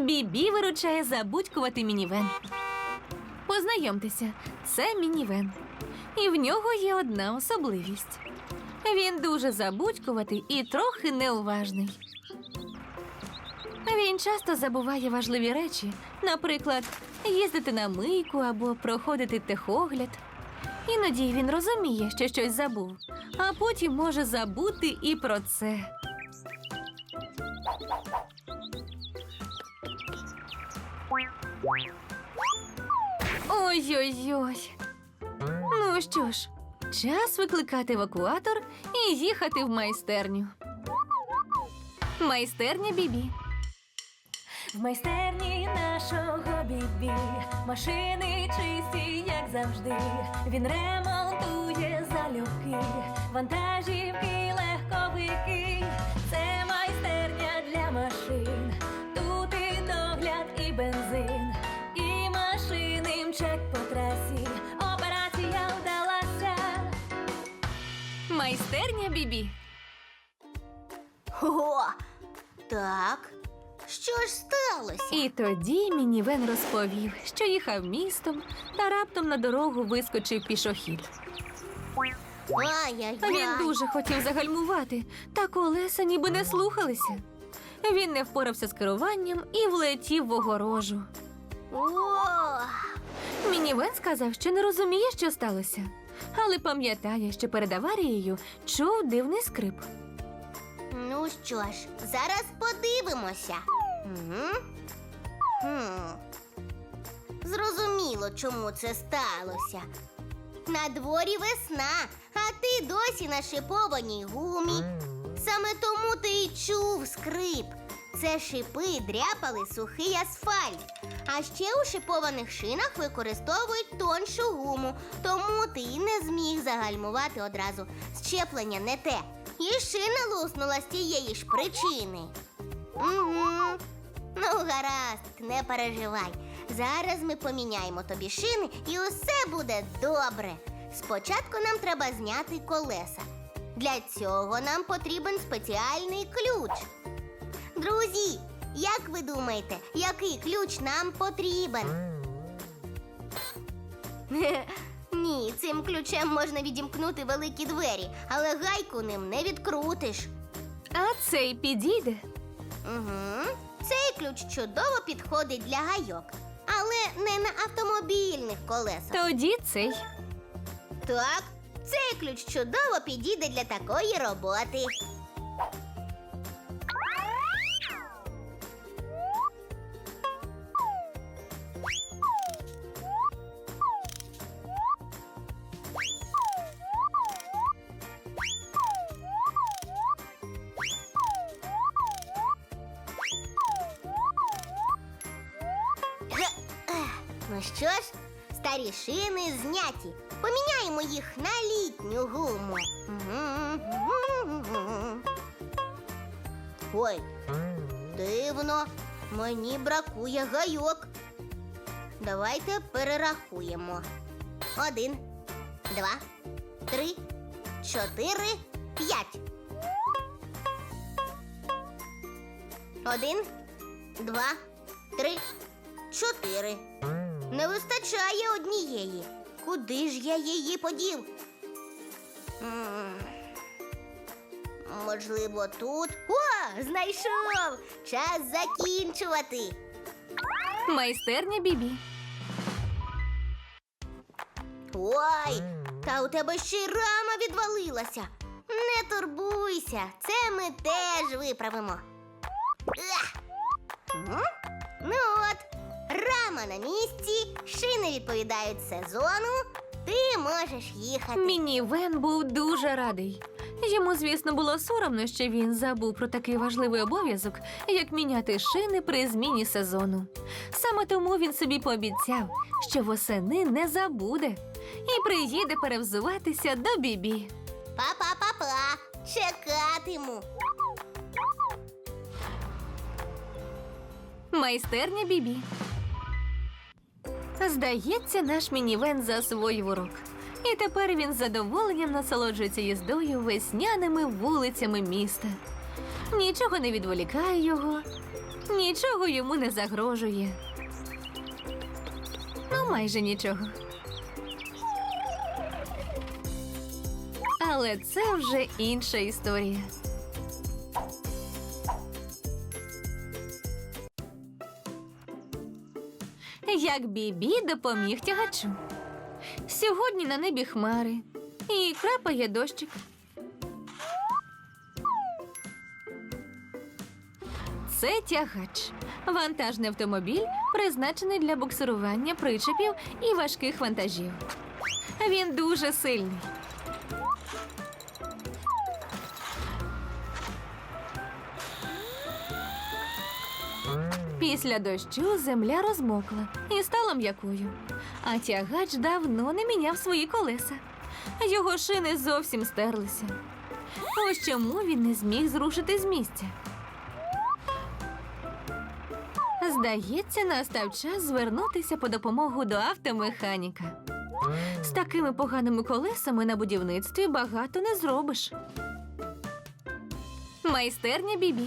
Бібі виручає забудькувати мінівен. Познайомтеся, це мінівен. І в нього є одна особливість. Він дуже забудькуватий і трохи неуважний. Він часто забуває важливі речі, наприклад, їздити на мийку або проходити техогляд. Іноді він розуміє, що щось забув, а потім може забути і про це. Ой-ой-ой. Ну що ж, час викликати евакуатор і їхати в майстерню. Майстерня Бібі. В майстерні нашого бібі машини чисті, як завжди. Він ремонтує залюбки, вантажівки, Бібі. О, так. Що ж сталося? І тоді мінівен розповів, що їхав містом, та раптом на дорогу вискочив пішохід. Ай-яй-яй. Він дуже хотів загальмувати, та колеса ніби не слухалися. Він не впорався з керуванням і влетів в огорожу. О, Мінівен сказав, що не розуміє, що сталося, але пам'ятає, що перед аварією чув дивний скрип. ну що ж, зараз подивимося. Угу. Хм. Зрозуміло, чому це сталося. На дворі весна, а ти досі на шипованій гумі. Саме тому ти й чув скрип. Це шипи дряпали сухий асфальт. А ще у шипованих шинах використовують тоншу гуму, тому ти не зміг загальмувати одразу. Щеплення не те. І шина луснула з тієї ж причини. Угу. Ну, гаразд, не переживай. Зараз ми поміняємо тобі шини і усе буде добре. Спочатку нам треба зняти колеса. Для цього нам потрібен спеціальний ключ. Друзі, як ви думаєте, який ключ нам потрібен? Ні, цим ключем можна відімкнути великі двері, але гайку ним не відкрутиш. А цей підійде. Угу. Цей ключ чудово підходить для гайок, але не на автомобільних колесах. Тоді цей. Так, цей ключ чудово підійде для такої роботи. Що ж, старі шини зняті. Поміняємо їх на літню гуму. Ой, дивно, мені бракує гайок. Давайте перерахуємо. Один, два, три, чотири, п'ять. Один, два, три, чотири. Не вистачає однієї. Куди ж я її подів? М, Можливо, тут. О, знайшов! Час закінчувати. Майстерня Бібі. Ой, та у тебе ще й рама відвалилася. Не турбуйся, це ми теж виправимо. На місці, шини відповідають сезону, ти можеш їхати. Мінівен був дуже радий. Йому, звісно, було соромно, що він забув про такий важливий обов'язок, як міняти шини при зміні сезону. Саме тому він собі пообіцяв, що восени не забуде і приїде перевзуватися до бібі. Па-па-па-па, чекатиму. Майстерня бібі. Здається, наш мінівен засвоїв урок. І тепер він з задоволенням насолоджується їздою весняними вулицями міста. Нічого не відволікає його, Нічого йому не загрожує. Ну, майже нічого. Але це вже інша історія. Як Бібі допоміг тягачу. Сьогодні на небі хмари і крапає дощик. Це тягач. Вантажний автомобіль, призначений для буксирування причепів і важких вантажів. Він дуже сильний. Після дощу земля розмокла і стала м'якою. А тягач давно не міняв свої колеса. Його шини зовсім стерлися. Ось чому він не зміг зрушити з місця. Здається, настав час звернутися по допомогу до автомеханіка. З такими поганими колесами на будівництві багато не зробиш. Майстерня Бібі.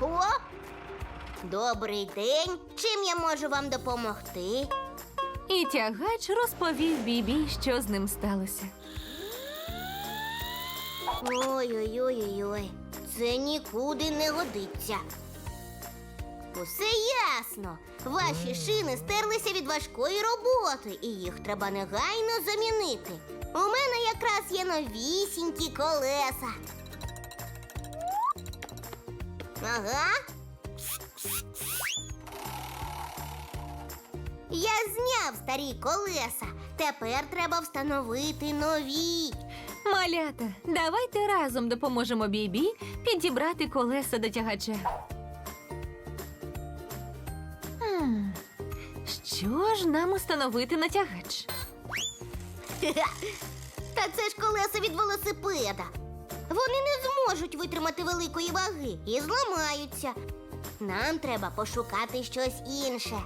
О! Добрий день. Чим я можу вам допомогти? І тягач розповів Бібі, що з ним сталося. Ой-ой-ой-ой. Це нікуди не годиться. Усе ясно. Ваші шини стерлися від важкої роботи, і їх треба негайно замінити. У мене якраз є новісінькі колеса. Ага. Я зняв старі колеса. Тепер треба встановити нові. Малята, давайте разом допоможемо Бібі підібрати колеса до тягача. Що ж нам установити на тягач? Та це ж колеса від велосипеда. Вони не зможуть витримати великої ваги і зламаються. Нам треба пошукати щось інше.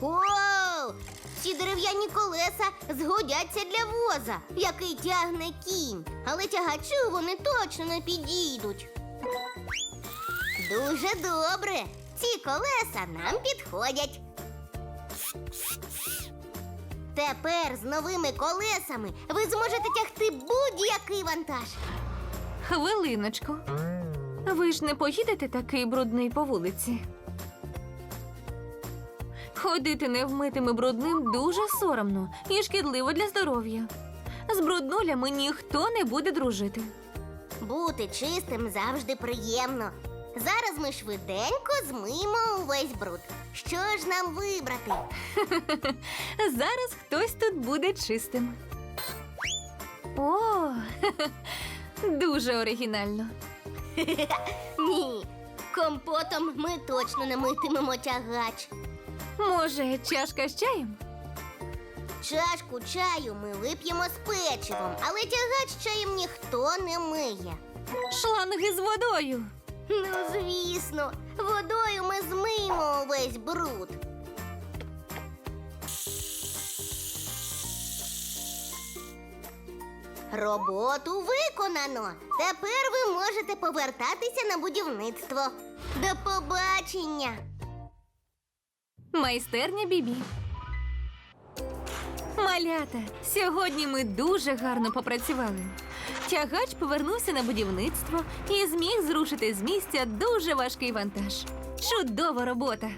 Оу! Ці дерев'яні колеса згодяться для воза, який тягне кінь, але тягачу вони точно не підійдуть. Дуже добре. Ці колеса нам підходять. Тепер з новими колесами ви зможете тягти будь-який вантаж. Хвилиночку. Ви ж не поїдете такий брудний по вулиці. Ходити невмитим і брудним дуже соромно і шкідливо для здоров'я. З бруднулями ніхто не буде дружити. Бути чистим завжди приємно. Зараз ми швиденько змиємо увесь бруд. Що ж нам вибрати? Зараз хтось тут буде чистим. О, дуже оригінально. Ні, компотом ми точно не митимемо тягач. Може, чашка з чаєм? Чашку чаю ми вип'ємо з печивом, але тягач чаєм ніхто не миє. Шланги з водою. Ну, звісно, водою ми змиємо увесь бруд. Роботу виконано. Тепер ви можете повертатися на будівництво. До побачення. Майстерня Бібі. Малята, сьогодні ми дуже гарно попрацювали. Тягач повернувся на будівництво і зміг зрушити з місця дуже важкий вантаж. Чудова робота!